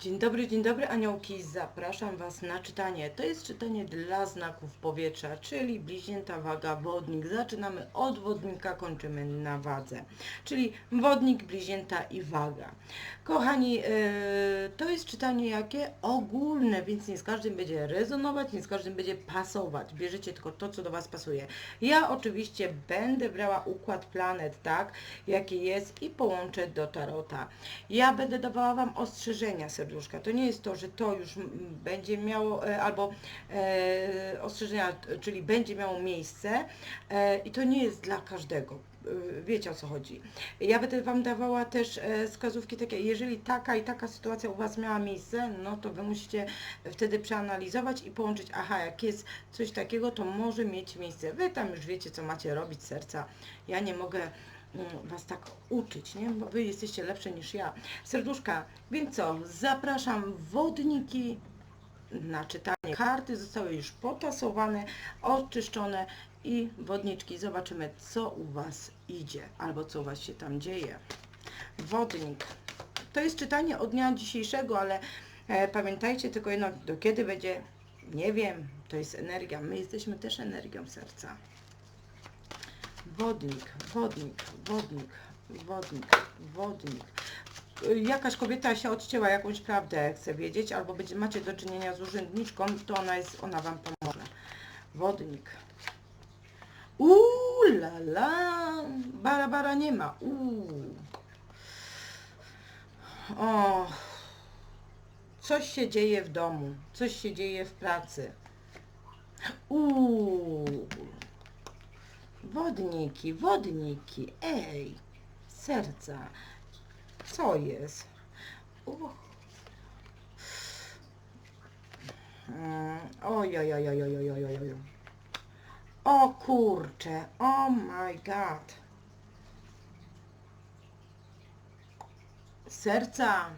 Dzień dobry, dzień dobry aniołki. Zapraszam Was na czytanie. To jest czytanie dla znaków powietrza, czyli bliźnięta, waga, wodnik. Zaczynamy od wodnika, kończymy na wadze. Czyli wodnik, bliźnięta i waga. Kochani, yy, to jest czytanie jakie? Ogólne, więc nie z każdym będzie rezonować, nie z każdym będzie pasować. Bierzecie tylko to, co do Was pasuje. Ja oczywiście będę brała układ planet, tak, jaki jest i połączę do tarota. Ja będę dawała Wam ostrzeżenia serduszka. To nie jest to, że to już będzie miało, e, albo e, ostrzeżenia, czyli będzie miało miejsce e, i to nie jest dla każdego. E, Wiecie o co chodzi. Ja będę Wam dawała też e, wskazówki takie, jeżeli taka i taka sytuacja u Was miała miejsce, no to Wy musicie wtedy przeanalizować i połączyć, aha, jak jest coś takiego, to może mieć miejsce. Wy tam już wiecie, co macie robić serca. Ja nie mogę Was tak uczyć, nie? Bo Wy jesteście lepsze niż ja. Serduszka, więc co? Zapraszam wodniki na czytanie. Karty zostały już potasowane, oczyszczone i wodniczki. Zobaczymy, co u Was idzie albo co u Was się tam dzieje. Wodnik. To jest czytanie od dnia dzisiejszego, ale e, pamiętajcie tylko jedno, do kiedy będzie, nie wiem, to jest energia. My jesteśmy też energią serca. Wodnik, wodnik, wodnik, wodnik, wodnik. Jakaś kobieta się odcięła, jakąś prawdę chce wiedzieć, albo będzie, macie do czynienia z urzędniczką, to ona jest, ona wam pomoże. Wodnik. Uuu, la la, bara bara nie ma. Uuu. O, coś się dzieje w domu, coś się dzieje w pracy. Uuu. Wodniki, wodniki, ej, serca, co jest? Uch. Mm, oj, oj, oj, oj, oj, oj, oj, oj. O kurcze, oh my god. Serca.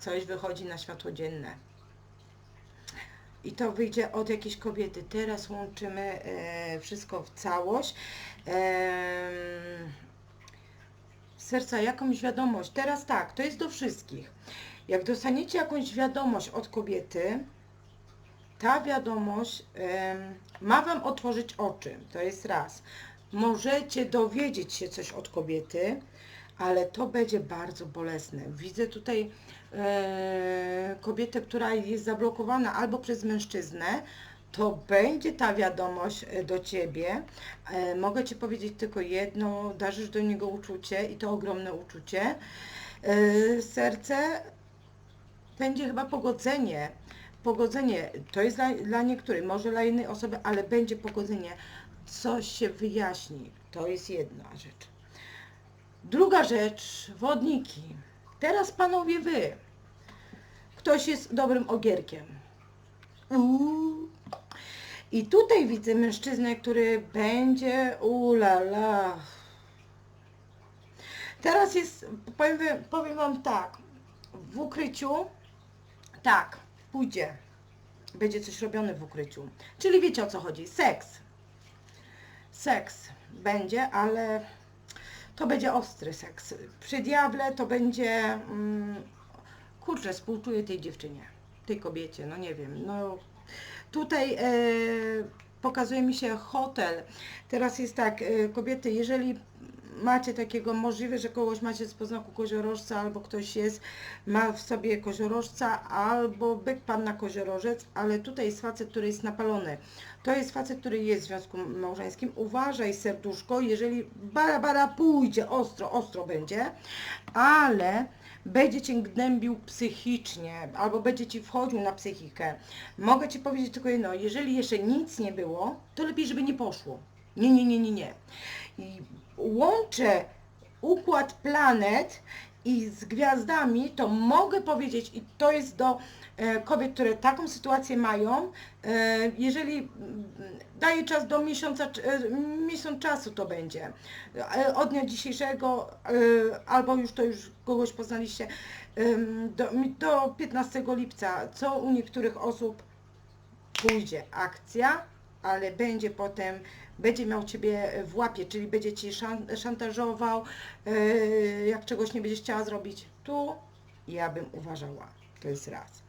Coś wychodzi na światło dzienne. I to wyjdzie od jakiejś kobiety. Teraz łączymy e, wszystko w całość. Em, serca jakąś wiadomość. Teraz tak, to jest do wszystkich. Jak dostaniecie jakąś wiadomość od kobiety, ta wiadomość em, ma Wam otworzyć oczy. To jest raz. Możecie dowiedzieć się coś od kobiety, ale to będzie bardzo bolesne. Widzę tutaj e, kobietę, która jest zablokowana albo przez mężczyznę, to będzie ta wiadomość e, do Ciebie. E, mogę Ci powiedzieć tylko jedno, darzysz do niego uczucie i to ogromne uczucie. E, serce będzie chyba pogodzenie. Pogodzenie to jest dla, dla niektórych, może dla innej osoby, ale będzie pogodzenie. Coś się wyjaśni. To jest jedna rzecz. Druga rzecz, wodniki. Teraz panowie wy. Ktoś jest dobrym ogierkiem. Uuu. I tutaj widzę mężczyznę, który będzie ulala. Teraz jest, powiem, powiem wam tak, w ukryciu, tak, pójdzie. Będzie coś robione w ukryciu. Czyli wiecie o co chodzi. Seks. Seks będzie, ale to będzie ostry seks. Przy diable to będzie. Mm, kurczę, współczuję tej dziewczynie, tej kobiecie, no nie wiem. No, tutaj e, pokazuje mi się hotel. Teraz jest tak, e, kobiety, jeżeli macie takiego możliwe, że kogoś macie z poznaku koziorożca, albo ktoś jest, ma w sobie koziorożca, albo byk panna koziorożec, ale tutaj jest facet, który jest napalony. To jest facet, który jest w związku małżeńskim. Uważaj serduszko, jeżeli bara bara pójdzie, ostro, ostro będzie, ale będzie cię gnębił psychicznie, albo będzie ci wchodził na psychikę. Mogę ci powiedzieć tylko jedno, jeżeli jeszcze nic nie było, to lepiej, żeby nie poszło. Nie, nie, nie, nie, nie. I łączę układ planet i z gwiazdami, to mogę powiedzieć, i to jest do e, kobiet, które taką sytuację mają, e, jeżeli mm, daję czas do miesiąca, e, miesiąc czasu to będzie, od dnia dzisiejszego, albo już to już kogoś poznaliście, do, do 15 lipca, co u niektórych osób pójdzie akcja, ale będzie potem, będzie miał Ciebie w łapie, czyli będzie Ci szan- szantażował, yy, jak czegoś nie będziesz chciała zrobić tu, Ja bym uważała. To jest raz.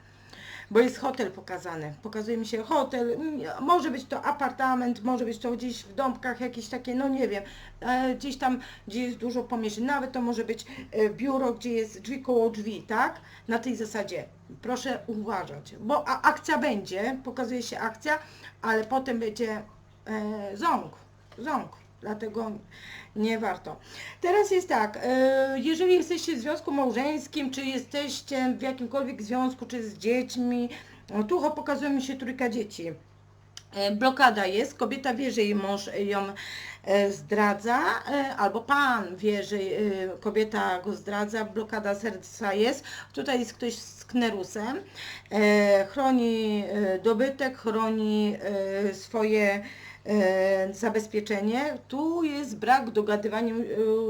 Bo jest hotel pokazany. Pokazuje mi się hotel, może być to apartament, może być to gdzieś w domkach jakieś takie, no nie wiem, e, gdzieś tam, gdzie jest dużo pomieszczeń. Nawet to może być e, biuro, gdzie jest drzwi koło drzwi, tak? Na tej zasadzie. Proszę uważać, bo akcja będzie, pokazuje się akcja, ale potem będzie e, ząg, ząg. Dlatego nie warto. Teraz jest tak, e, jeżeli jesteście w związku małżeńskim, czy jesteście w jakimkolwiek związku, czy z dziećmi, tu pokazuje mi się trójka dzieci. E, Blokada jest, kobieta wie, że jej mąż ją e, zdradza, e, albo pan wie, że e, kobieta go zdradza, blokada serca jest. Tutaj jest ktoś z knerusem, e, chroni e, dobytek, chroni e, swoje e, zabezpieczenie. Tu jest brak dogadywania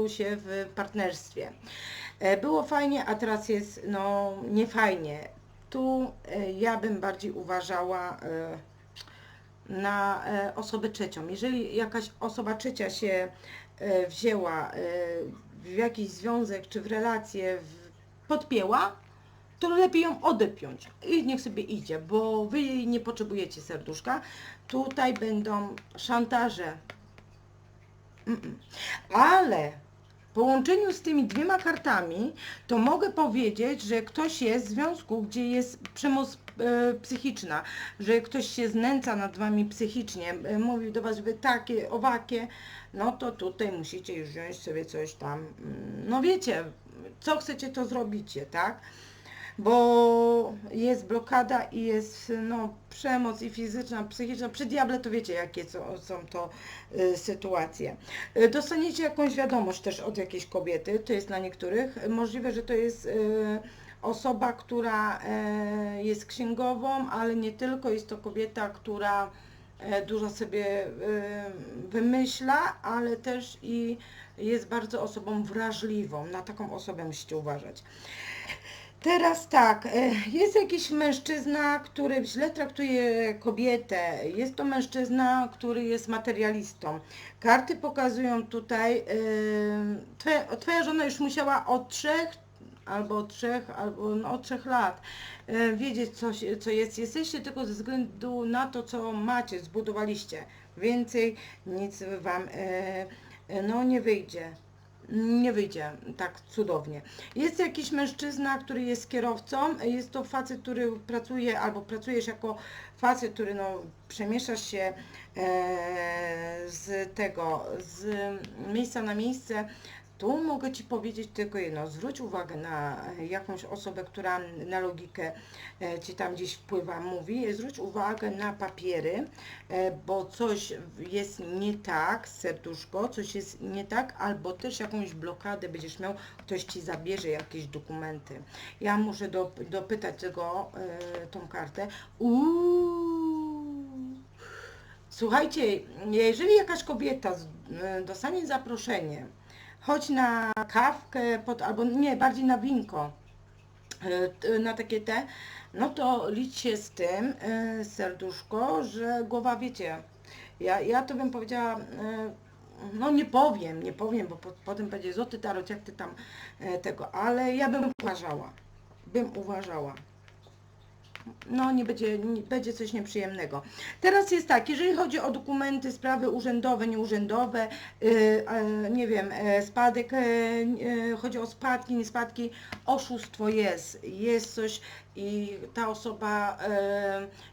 e, się w partnerstwie. E, Było fajnie, a teraz jest no niefajnie. Tu e, ja bym bardziej uważała e, na e, osobę trzecią. Jeżeli jakaś osoba trzecia się e, wzięła e, w jakiś związek czy w relację, podpięła, to lepiej ją odepiąć i niech sobie idzie, bo wy jej nie potrzebujecie serduszka. Tutaj będą szantaże. Mm-mm. Ale w połączeniu z tymi dwiema kartami, to mogę powiedzieć, że ktoś jest w związku, gdzie jest przemoc e, psychiczna, że ktoś się znęca nad wami psychicznie, e, mówił do was, że takie, owakie, no to tutaj musicie już wziąć sobie coś tam, mm, no wiecie, co chcecie, to zrobicie, tak? Bo jest blokada i jest no, przemoc i fizyczna, psychiczna. Przy diable to wiecie, jakie są, są to y, sytuacje. Y, dostaniecie jakąś wiadomość też od jakiejś kobiety, to jest dla niektórych. Y, Możliwe, że to jest y, osoba, która e, jest księgową, ale nie tylko. Jest to kobieta, która e, dużo sobie wymyśla, ale też i jest bardzo osobą wrażliwą. Na taką osobę musicie uważać. Teraz tak, e, jest jakiś mężczyzna, który źle traktuje kobietę. Jest to mężczyzna, który jest materialistą. Karty pokazują tutaj, e, twoja, twoja żona już musiała od trzech albo od trzech, albo no, od trzech lat e, wiedzieć, co, co jest. Jesteście tylko ze względu na to, co macie, zbudowaliście. Więcej nic wam no, nie wyjdzie. Nie wyjdzie tak cudownie. Jest jakiś mężczyzna, który jest kierowcą, jest to facet, który pracuje albo pracujesz jako facet, który no, przemieszasz się e, z tego, z miejsca na miejsce. Tu mogę Ci powiedzieć tylko jedno, zwróć uwagę na jakąś osobę, która na logikę e, Ci tam gdzieś wpływa, mówi, zwróć uwagę na papiery, e, bo coś jest nie tak, serduszko, coś jest nie tak, albo też jakąś blokadę będziesz miał, ktoś Ci zabierze jakieś dokumenty. Ja muszę do, dopytać tego, e, tą kartę. Uuu. Słuchajcie, jeżeli jakaś kobieta e, dostanie zaproszenie, chodź na kawkę, pod, albo nie, bardziej na winko, e, na takie te, no to liczcie z tym, e, serduszko, że głowa, wiecie, ja, ja to bym powiedziała, e, no nie powiem, nie powiem, bo po, potem będzie złoty tarot, jak ty tam tego, ale ja bym uważała, bym uważała no nie będzie, nie, będzie coś nieprzyjemnego. Teraz jest tak, jeżeli chodzi o dokumenty, sprawy urzędowe, nieurzędowe, yy, e, nie wiem, e, spadek, e, chodzi o spadki, nie spadki, oszustwo jest, jest coś i ta osoba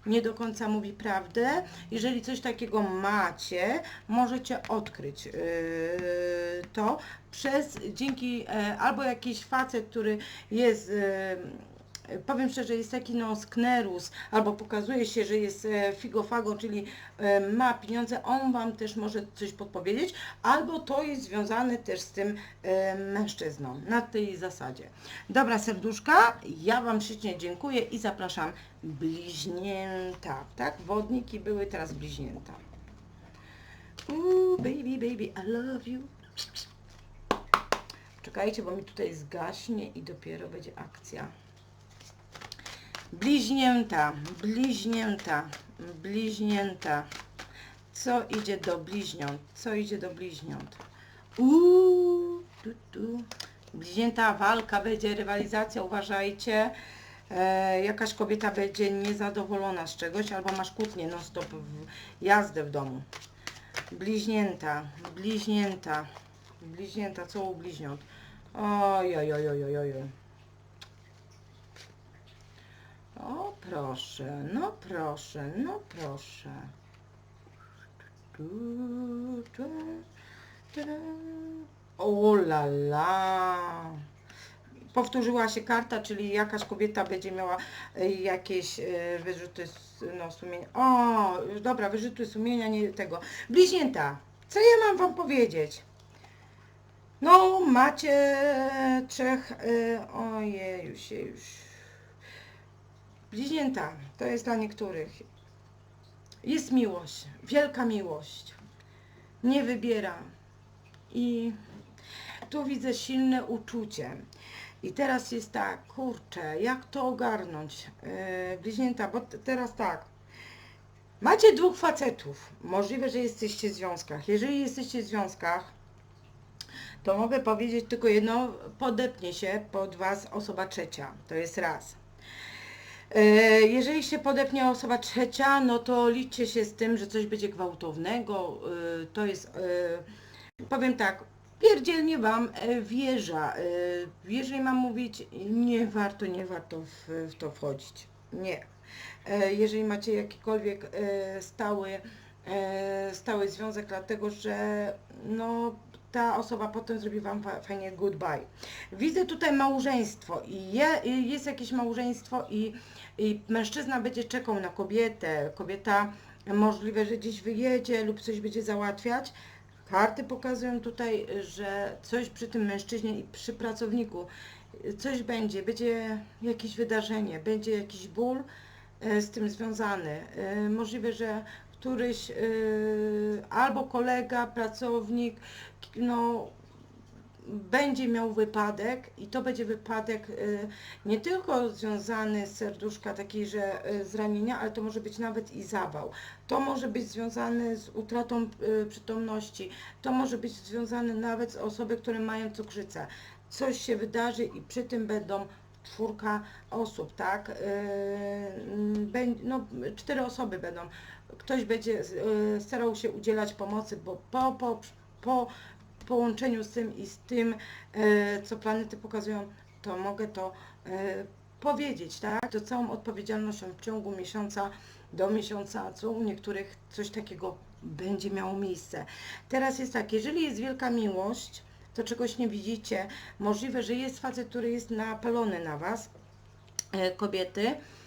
nie do końca mówi prawdę. Jeżeli coś takiego macie, możecie odkryć to przez, dzięki, albo jakiś facet, który jest powiem szczerze, jest taki no sknerus, albo pokazuje się, że jest e, figofago, czyli e, ma pieniądze, on Wam też może coś podpowiedzieć, albo to jest związane też z tym e, mężczyzną, na tej zasadzie. Dobra, serduszka, ja Wam ślicznie dziękuję i zapraszam bliźnięta, tak? Wodniki były, teraz bliźnięta. Ooh, baby, baby, I love you. Czekajcie, bo mi tutaj zgaśnie i dopiero będzie akcja. Bliźnięta, bliźnięta, bliźnięta. Co idzie do bliźniąt? Co idzie do bliźniąt? Uuu, tu, tu. Bliźnięta walka będzie, rywalizacja, uważajcie. E, jakaś kobieta będzie niezadowolona z czegoś, albo masz kłótnię non stop, w, jazdę w domu. Bliźnięta, bliźnięta, bliźnięta, co u bliźniąt? Oj, oj, oj, oj, oj, oj. oj. O proszę, no proszę, no proszę. O la la. Powtórzyła się karta, czyli jakaś kobieta będzie miała e, jakieś e, wyrzuty no, sumienia. O, dobra, wyrzuty sumienia, nie tego. Bliźnięta, co ja mam wam powiedzieć? No, macie trzech. e, Ojej, już się już. Bliźnięta, to jest dla niektórych. Jest miłość, wielka miłość. Nie wybiera. I tu widzę silne uczucie. I teraz jest tak, kurczę, jak to ogarnąć? Yy, bliźnięta, bo teraz tak. Macie dwóch facetów. Możliwe, że jesteście w związkach. Jeżeli jesteście w związkach, to mogę powiedzieć tylko jedno, podepnie się pod Was osoba trzecia. To jest raz. E, Jeżeli się podepnie osoba trzecia, no to liczcie się z tym, że coś będzie gwałtownego. e, To jest, e, powiem tak, pierdzielnie Wam wieża. Jeżeli mam mówić, nie warto, nie warto w, w to wchodzić. Nie. Jeżeli macie jakikolwiek stały, stały związek, dlatego że no, ta osoba potem zrobi Wam fa- fajnie goodbye. Widzę tutaj małżeństwo i je, jest jakieś małżeństwo i, i mężczyzna będzie czekał na kobietę, kobieta możliwe, że gdzieś wyjedzie lub coś będzie załatwiać. Karty pokazują tutaj, że coś przy tym mężczyźnie i przy pracowniku, coś będzie, będzie jakieś wydarzenie, będzie jakiś ból e, z tym związany. E, Możliwe, że któryś e, albo kolega, pracownik, no będzie miał wypadek i to będzie wypadek y, nie tylko związany z serduszka takiej, że y, zranienia, ale to może być nawet i zawał. To może być związane z utratą y, przytomności. To może być związane nawet z osoby, które mają cukrzycę. Coś się wydarzy i przy tym będą czwórka osób, tak? Y, mm, bę- No, cztery osoby będą. Ktoś będzie y, starał się udzielać pomocy, bo po, po, po połączeniu z tym i z tym, e, co planety pokazują, to mogę to e, powiedzieć, tak? To całą odpowiedzialnością w ciągu miesiąca do miesiąca, co u niektórych coś takiego będzie miało miejsce. Teraz jest tak, jeżeli jest wielka miłość, to czegoś nie widzicie, możliwe, że jest facet, który jest napalony na Was, e, kobiety, E,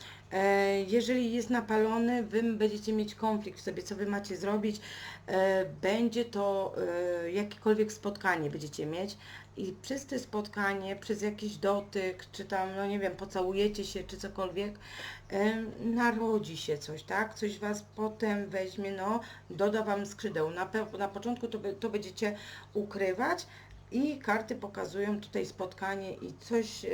Jeżeli jest napalony, wy będziecie mieć konflikt w sobie, co wy macie zrobić. E, Będzie to e, jakiekolwiek spotkanie będziecie mieć i przez to spotkanie, przez jakiś dotyk, czy tam, no nie wiem, pocałujecie się, czy cokolwiek, e, narodzi się coś, tak? Coś was potem weźmie, no, doda wam skrzydeł. Na, na początku to, to będziecie ukrywać i karty pokazują tutaj spotkanie i coś...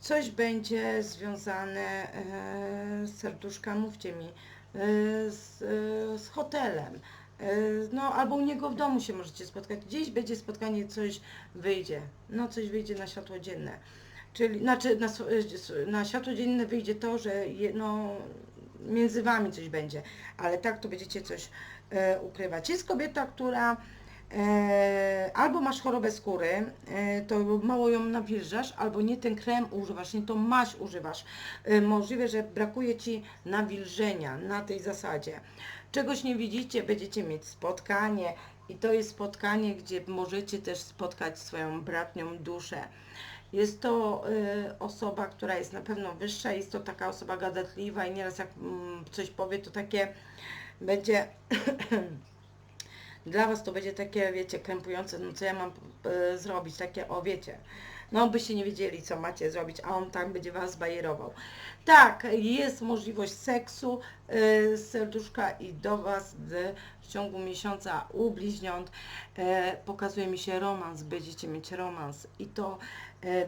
Coś będzie związane e, z serduszka, mówcie mi, e, z, e, z hotelem. No, albo u niego w domu się możecie spotkać. Gdzieś będzie spotkanie, coś wyjdzie. No, coś wyjdzie na światło dzienne. Czyli, znaczy, na, na światło dzienne wyjdzie to, że no, między wami coś będzie, ale tak to będziecie coś e, ukrywać. Jest kobieta, która albo masz chorobę skóry, e, to mało ją nawilżasz, albo nie ten krem używasz, nie tą maść używasz. E, możliwe, że brakuje Ci nawilżenia na tej zasadzie. Czegoś nie widzicie, będziecie mieć spotkanie i to jest spotkanie, gdzie możecie też spotkać swoją bratnią duszę. Jest to e, osoba, która jest na pewno wyższa, jest to taka osoba gadatliwa i nieraz jak mm, coś powie, to takie będzie dla Was to będzie takie, wiecie, krępujące, no co ja mam e, zrobić, takie, o wiecie, no byście nie wiedzieli, co macie zrobić, a on tak będzie Was bajerował. Tak, jest możliwość seksu e, z serduszka i do Was w, w ciągu miesiąca u bliźniąt e, pokazuje mi się romans, będziecie mieć romans i to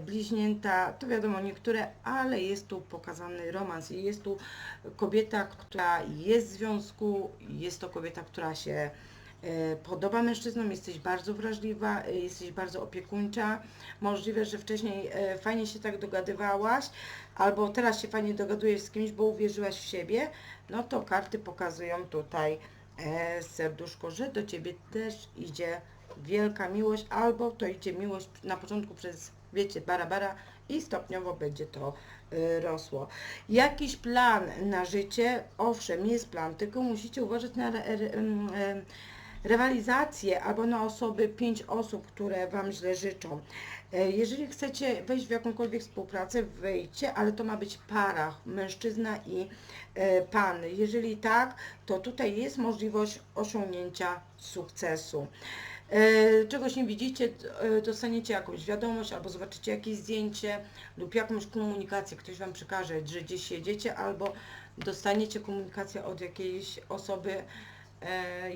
bliźnięta, to wiadomo niektóre, ale jest tu pokazany romans i jest tu kobieta, która jest w związku, jest to kobieta, która się podoba mężczyznom, jesteś bardzo wrażliwa, e, jesteś bardzo opiekuńcza. Możliwe, że wcześniej e, fajnie się tak dogadywałaś, albo teraz się fajnie dogadujesz z kimś, bo uwierzyłaś w siebie, no to karty pokazują tutaj e, serduszko, że do Ciebie też idzie wielka miłość, albo to idzie miłość na początku przez, wiecie, bara bara i stopniowo będzie to rosło. Jakiś plan na życie, owszem, jest plan, tylko musicie uważać na rywalizację albo na osoby, pięć osób, które Wam źle życzą. E, Jeżeli chcecie wejść w jakąkolwiek współpracę, wejdźcie, ale to ma być para, mężczyzna i e, pan. Jeżeli tak, to tutaj jest możliwość osiągnięcia sukcesu. E, Czegoś nie widzicie, dostaniecie jakąś wiadomość albo zobaczycie jakieś zdjęcie lub jakąś komunikację, ktoś Wam przekaże, że gdzieś jedziecie albo dostaniecie komunikację od jakiejś osoby,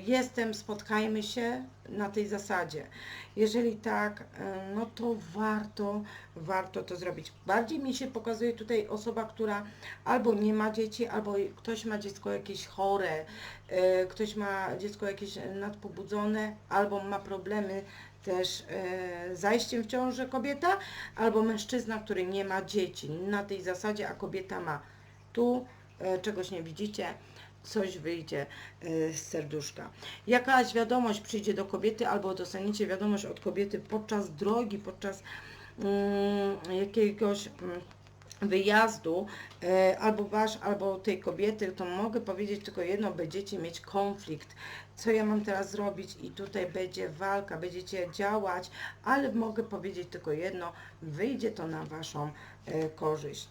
jestem, spotkajmy się na tej zasadzie. Jeżeli tak, e, no to warto, warto to zrobić. Bardziej mi się pokazuje tutaj osoba, która albo nie ma dzieci, albo ktoś ma dziecko jakieś chore, e, ktoś ma dziecko jakieś nadpobudzone, albo ma problemy też e, zajściem w ciążę kobieta, albo mężczyzna, który nie ma dzieci. Na tej zasadzie, a kobieta ma. Tu e, czegoś nie widzicie, coś wyjdzie e, z serduszka. Jakaś wiadomość przyjdzie do kobiety, albo dostaniecie wiadomość od kobiety podczas drogi, podczas mm, jakiegoś mm, wyjazdu, e, albo wasz, albo tej kobiety, to mogę powiedzieć tylko jedno, będziecie mieć konflikt. Co ja mam teraz zrobić? I tutaj będzie walka, będziecie działać, ale mogę powiedzieć tylko jedno, wyjdzie to na waszą e, korzyść.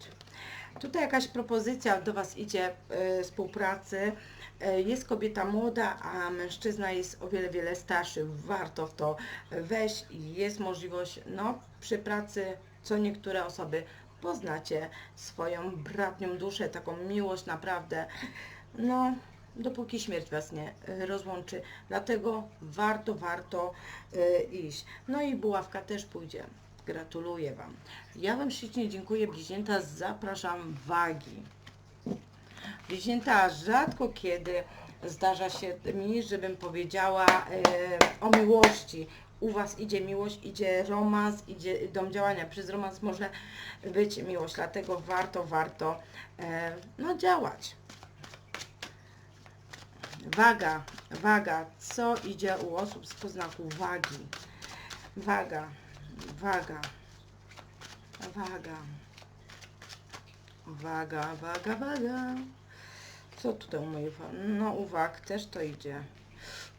Tutaj jakaś propozycja do Was idzie e, współpracy. E, jest kobieta młoda, a mężczyzna jest o wiele, wiele starszy. Warto w to wejść i jest możliwość, no, przy pracy, co niektóre osoby poznacie swoją bratnią duszę, taką miłość naprawdę, no, dopóki śmierć Was nie e, rozłączy. Dlatego warto, warto iść. No i buławka też pójdzie. Gratuluję Wam. Ja Wam ślicznie dziękuję, bliźnięta. Zapraszam wagi. Bliźnięta, rzadko kiedy zdarza się mi, żebym powiedziała e, o miłości. U Was idzie miłość, idzie romans, idzie dom działania. Przez romans może być miłość, dlatego warto, warto e, no, działać. Waga, waga, co idzie u osób z poznaku wagi? Waga, waga, waga, waga, waga, waga. Co tutaj u mojej No uwag, też to idzie.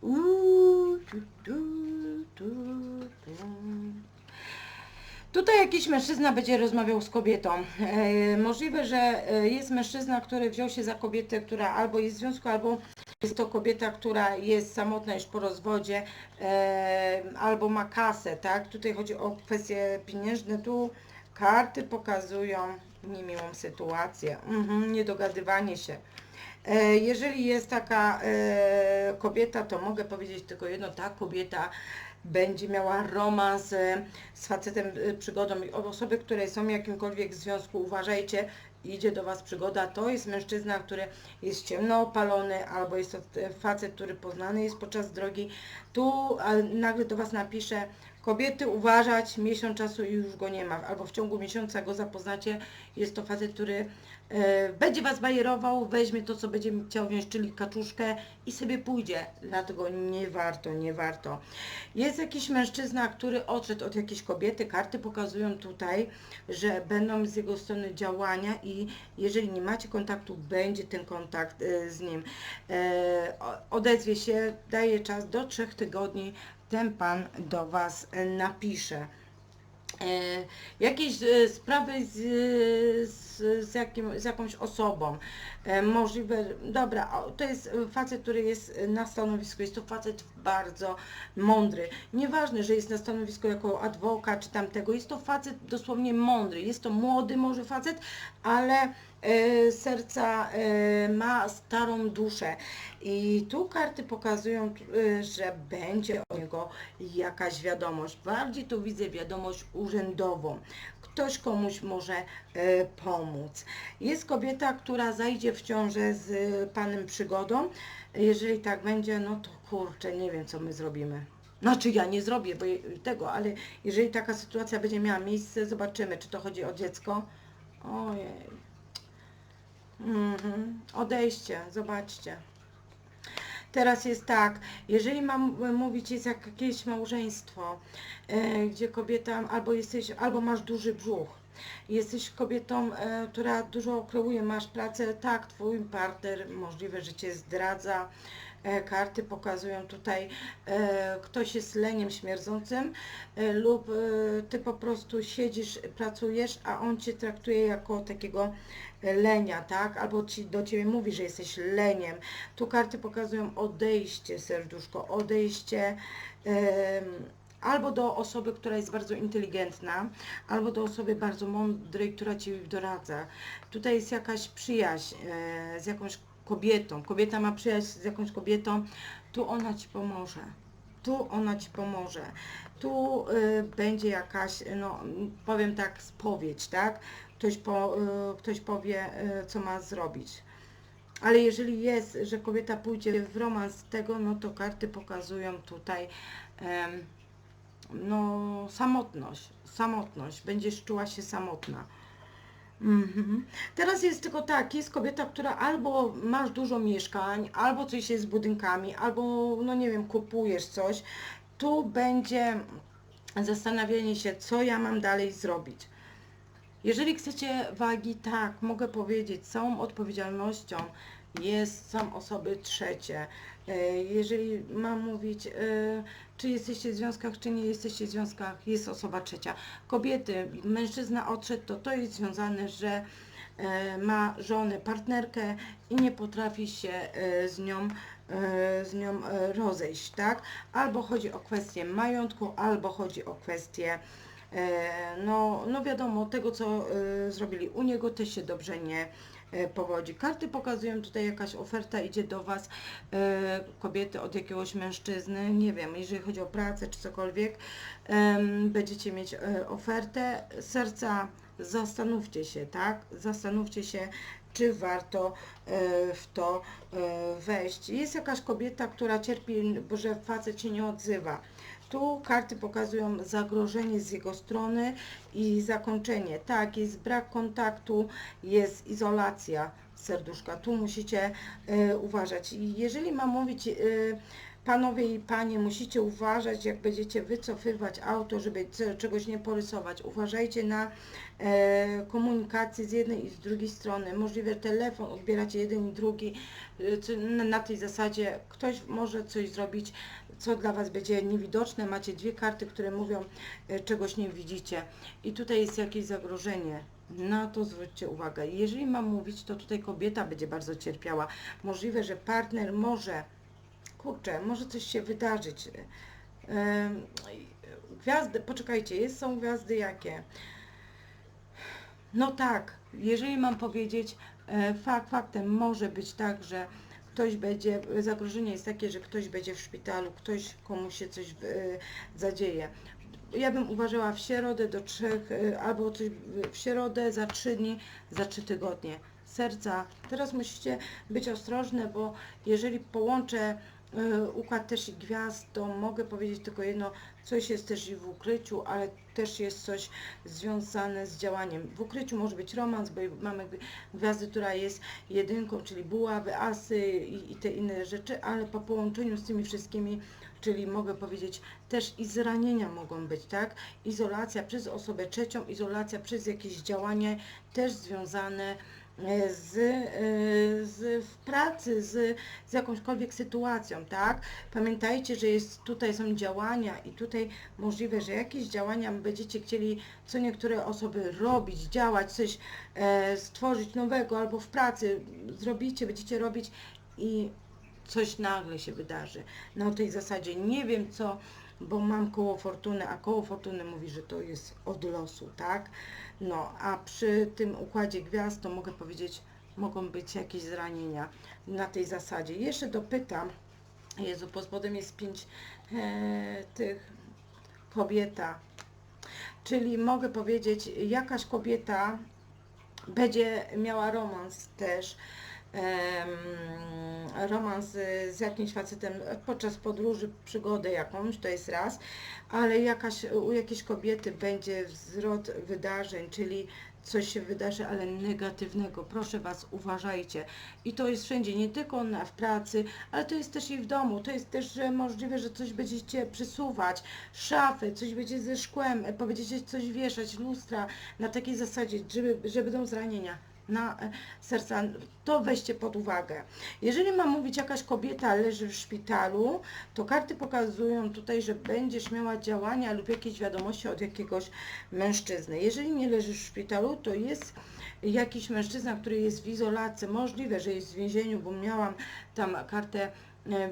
Uuu, tu, tu, tu, tu. Tutaj jakiś mężczyzna będzie rozmawiał z kobietą. E, możliwe, że e, jest mężczyzna, który wziął się za kobietę, która albo jest w związku, albo jest to kobieta, która jest samotna już po rozwodzie, e, albo ma kasę, tak? Tutaj chodzi o kwestie pieniężne. Tu karty pokazują niemiłą sytuację, mhm, niedogadywanie się. E, Jeżeli jest taka e, kobieta, to mogę powiedzieć tylko jedno, ta kobieta będzie miała romans e, z facetem e, przygodą. Osoby, które są w jakimkolwiek związku, uważajcie, idzie do Was przygoda, to jest mężczyzna, który jest ciemno opalony, albo jest to facet, który poznany jest podczas drogi. Tu nagle do Was napisze, kobiety uważać, miesiąc czasu i już go nie ma, albo w ciągu miesiąca go zapoznacie, jest to facet, który e, będzie Was bajerował, weźmie to, co będzie chciał wziąć, czyli kaczuszkę i sobie pójdzie, dlatego nie warto, nie warto. Jest jakiś mężczyzna, który odszedł od jakiejś kobiety, karty pokazują tutaj, że będą z jego strony działania i jeżeli nie macie kontaktu, będzie ten kontakt e, z nim. E, odezwie się, daje czas do trzech tygodni, ten pan do Was e, napisze. E, jakieś e, sprawy z, z, z, jakim, z jakąś osobą. E, możliwe, dobra, o, to jest e, facet, który jest na stanowisku, jest to facet bardzo mądry. Nieważne, że jest na stanowisku jako adwokat czy tamtego, jest to facet dosłownie mądry, jest to młody może facet, ale e, serca e, ma starą duszę. I tu karty pokazują, e, że będzie od niego jakaś wiadomość. Bardziej tu widzę wiadomość urzędową. ktoś komuś może e, pomóc. Jest kobieta, która zajdzie w ciążę z e, panem przygodą. Jeżeli tak będzie, no to kurczę, nie wiem co my zrobimy. Znaczy ja nie zrobię bo tego, ale jeżeli taka sytuacja będzie miała miejsce, zobaczymy, czy to chodzi o dziecko. Ojej. Mhm. Odejście, zobaczcie. Teraz jest tak, jeżeli mam mówić, jest jak jakieś małżeństwo, e, gdzie kobieta albo jesteś, albo masz duży brzuch, jesteś kobietą, e, która dużo kreuje, masz pracę, tak, twój partner możliwe, że cię zdradza. E, karty pokazują tutaj, e, ktoś jest leniem śmierdzącym e, lub ty po prostu siedzisz, pracujesz, a on cię traktuje jako takiego lenia, tak? Albo ci, do ciebie mówi, że jesteś leniem. Tu karty pokazują odejście, serduszko, odejście. Albo do osoby, która jest bardzo inteligentna, albo do osoby bardzo mądrej, która Ci doradza. Tutaj jest jakaś przyjaźń z jakąś kobietą. Kobieta ma przyjaźń z jakąś kobietą, tu ona Ci pomoże. Tu ona Ci pomoże. Tu y, będzie jakaś, no powiem tak, spowiedź, tak? Ktoś, po, y, ktoś powie, y, co ma zrobić. Ale jeżeli jest, że kobieta pójdzie w romans tego, no to karty pokazują tutaj no samotność, samotność, będziesz czuła się samotna. Mhm. Teraz jest tylko tak, jest kobieta, która albo masz dużo mieszkań, albo coś jest z budynkami, albo no nie wiem, kupujesz coś. Tu będzie zastanawianie się, co ja mam dalej zrobić. Jeżeli chcecie wagi, tak, mogę powiedzieć, całą odpowiedzialnością jest, są osoby trzecie. E, Jeżeli mam mówić, e, czy jesteście w związkach, czy nie jesteście w związkach, jest osoba trzecia. Kobiety, mężczyzna odszedł, to to jest związane, że e, ma żonę, partnerkę i nie potrafi się z nią, z nią rozejść, tak? Albo chodzi o kwestię majątku, albo chodzi o kwestię no, no wiadomo, tego co zrobili u niego też się dobrze nie powodzi. Karty pokazują tutaj jakaś oferta idzie do Was, e, kobiety od jakiegoś mężczyzny, nie wiem, jeżeli chodzi o pracę czy cokolwiek, będziecie mieć e, ofertę. Serca zastanówcie się, tak? Zastanówcie się, czy warto e, w to e, wejść. Jest jakaś kobieta, która cierpi, że facet się nie odzywa. Tu karty pokazują zagrożenie z jego strony i zakończenie. Tak, jest brak kontaktu, jest izolacja serduszka. Tu musicie e, uważać. I jeżeli mam mówić, e, panowie i panie, musicie uważać, jak będziecie wycofywać auto, żeby czegoś nie porysować. Uważajcie na e, komunikację z jednej i z drugiej strony. Możliwe telefon odbieracie jeden i drugi. Na tej zasadzie ktoś może coś zrobić, co dla Was będzie niewidoczne. Macie dwie karty, które mówią, e, czegoś nie widzicie. I tutaj jest jakieś zagrożenie. Na to zwróćcie uwagę. Jeżeli mam mówić, to tutaj kobieta będzie bardzo cierpiała. Możliwe, że partner może, kurczę, może coś się wydarzyć. Em, Gwiazdy, poczekajcie, jest, są gwiazdy jakie? No tak, jeżeli mam powiedzieć, e, fakt faktem może być tak, że ktoś będzie, zagrożenie jest takie, że ktoś będzie w szpitalu, ktoś komuś się coś e, zadzieje. Ja bym uważała w środę do trzech, e, albo coś w- środę za trzy dni, za trzy tygodnie. Serca, teraz musicie być ostrożne, bo jeżeli połączę układ też i gwiazd, to mogę powiedzieć tylko jedno, coś jest też i w ukryciu, ale też jest coś związane z działaniem. W ukryciu może być romans, bo mamy gwi- gwiazdy, która jest jedynką, czyli buławy, asy i, i te inne rzeczy, ale po połączeniu z tymi wszystkimi, czyli mogę powiedzieć, też i zranienia mogą być, tak? Izolacja przez osobę trzecią, izolacja przez jakieś działanie też związane e, z, e, z w pracy, z, z jakąśkolwiek sytuacją, tak? Pamiętajcie, że jest, tutaj są działania i tutaj możliwe, że jakieś działania będziecie chcieli, co niektóre osoby robić, działać, coś e, stworzyć nowego albo w pracy zrobicie, będziecie robić i coś nagle się wydarzy. Na tej zasadzie nie wiem co, bo mam koło fortuny, a koło fortuny mówi, że to jest od losu, tak? No, a przy tym układzie gwiazd to mogę powiedzieć, mogą być jakieś zranienia na tej zasadzie. Jeszcze dopytam, Jezu, pod spodem jest pięć e, tych kobieta. czyli mogę powiedzieć, jakaś kobieta będzie miała romans też, romans z jakimś facetem podczas podróży, przygodę jakąś, to jest raz, ale jakaś, u jakiejś kobiety będzie wzrot wydarzeń, czyli coś się wydarzy, ale negatywnego. Proszę Was, uważajcie. I to jest wszędzie, nie tylko na, w pracy, ale to jest też i w domu. To jest też że możliwe, że coś będziecie przysuwać, szafy, coś będzie ze szkłem, e, będziecie coś wieszać, lustra, na takiej zasadzie, żeby, że będą zranienia na e, serca, to weźcie pod uwagę. Jeżeli mam mówić, jakaś kobieta leży w szpitalu, to karty pokazują tutaj, że będziesz miała działania lub jakieś wiadomości od jakiegoś mężczyzny. Jeżeli nie leżysz w szpitalu, to jest jakiś mężczyzna, który jest w izolacji. Możliwe, że jest w więzieniu, bo miałam tam kartę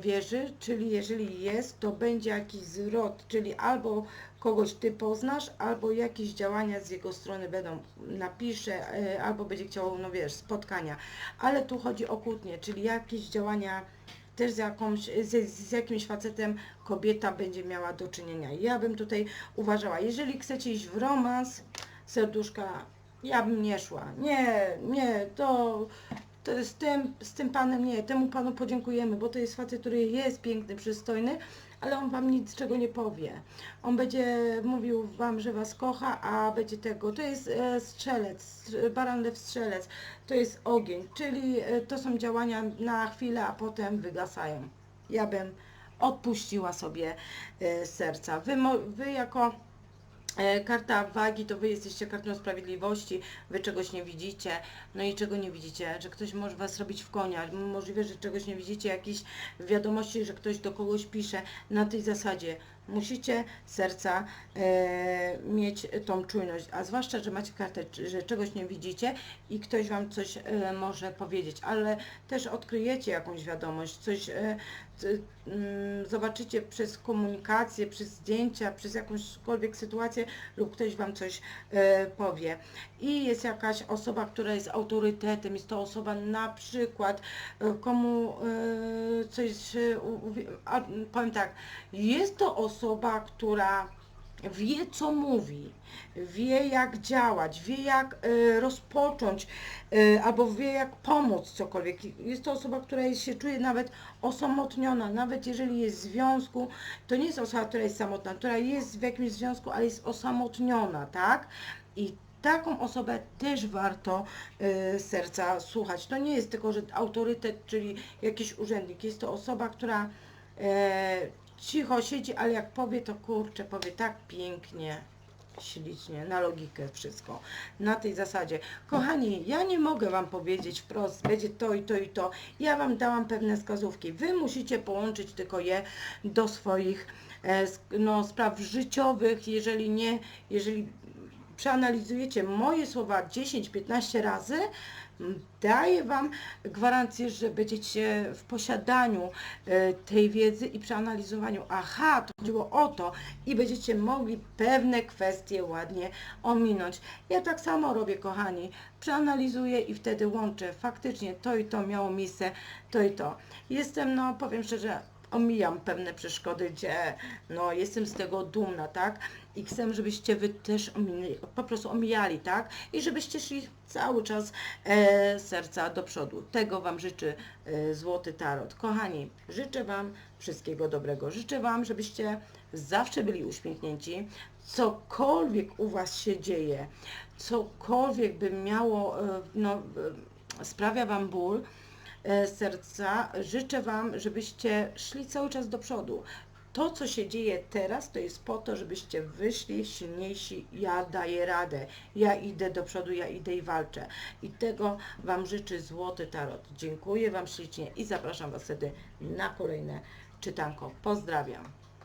wieży, czyli jeżeli jest, to będzie jakiś zwrot, czyli albo kogoś Ty poznasz, albo jakieś działania z jego strony będą, napisze, e, albo będzie chciał, no wiesz, spotkania. Ale tu chodzi o kłótnie, czyli jakieś działania też z, jakąś, z, z jakimś facetem kobieta będzie miała do czynienia. Ja bym tutaj uważała, jeżeli chcecie iść w romans, serduszka, ja bym nie szła. Nie, nie, to z, tym, z tym panem nie, temu panu podziękujemy, bo to jest facet, który jest piękny, przystojny, ale on wam nic czego nie powie. On będzie mówił wam, że was kocha, a będzie tego. To jest e, strzelec, baran lew strzelec, to jest ogień, czyli e, to są działania na chwilę, a potem wygasają. Ja bym odpuściła sobie e, serca. Wy, wy jako Karta wagi to wy jesteście kartą sprawiedliwości, wy czegoś nie widzicie, no i czego nie widzicie, że ktoś może was robić w konia, możliwe, że czegoś nie widzicie, jakieś wiadomości, że ktoś do kogoś pisze na tej zasadzie. Musicie serca e, mieć tą czujność, a zwłaszcza, że macie kartę, że czegoś nie widzicie i ktoś wam coś e, może powiedzieć, ale też odkryjecie jakąś wiadomość, coś e, c- mm, zobaczycie przez komunikację, przez zdjęcia, przez jakąśkolwiek sytuację lub ktoś Wam coś e, powie. I jest jakaś osoba, która jest autorytetem, jest to osoba na przykład, e, komu e, coś, e, u- a, powiem tak, jest to osoba, która wie co mówi, wie jak działać, wie jak e, rozpocząć e, albo wie jak pomóc cokolwiek. Jest to osoba, która jest, się czuje nawet osamotniona, nawet jeżeli jest w związku, to nie jest osoba, która jest samotna, która jest w jakimś związku, ale jest osamotniona, tak? I taką osobę też warto e, serca słuchać. To nie jest tylko, że autorytet, czyli jakiś urzędnik, jest to osoba, która e, cicho siedzi, ale jak powie, to kurczę, powie tak pięknie, ślicznie, na logikę wszystko, na tej zasadzie. Kochani, ja nie mogę Wam powiedzieć wprost, będzie to i to i to. Ja Wam dałam pewne wskazówki. Wy musicie połączyć tylko je do swoich e, no, spraw życiowych, jeżeli nie, jeżeli przeanalizujecie moje słowa 10-15 razy, m, daję Wam gwarancję, że będziecie w posiadaniu e, tej wiedzy i przeanalizowaniu. Aha, to chodziło o to i będziecie mogli pewne kwestie ładnie ominąć. Ja tak samo robię, kochani. Przeanalizuję i wtedy łączę. Faktycznie to i to miało miejsce, to i to. Jestem, no powiem szczerze, omijam pewne przeszkody, gdzie no jestem z tego dumna, tak? I chcę, żebyście wy też po prostu omijali, tak? I żebyście szli cały czas e, serca do przodu. Tego Wam życzy e, Złoty Tarot. Kochani, życzę Wam wszystkiego dobrego. Życzę Wam, żebyście zawsze byli uśmiechnięci. Cokolwiek u Was się dzieje, cokolwiek by miało, e, no, e, sprawia Wam ból, e, serca. Życzę Wam, żebyście szli cały czas do przodu. To, co się dzieje teraz, to jest po to, żebyście wyszli silniejsi. Ja daję radę. Ja idę do przodu, ja idę i walczę. I tego Wam życzy Złoty Tarot. Dziękuję Wam ślicznie i zapraszam Was wtedy na kolejne czytanko. Pozdrawiam.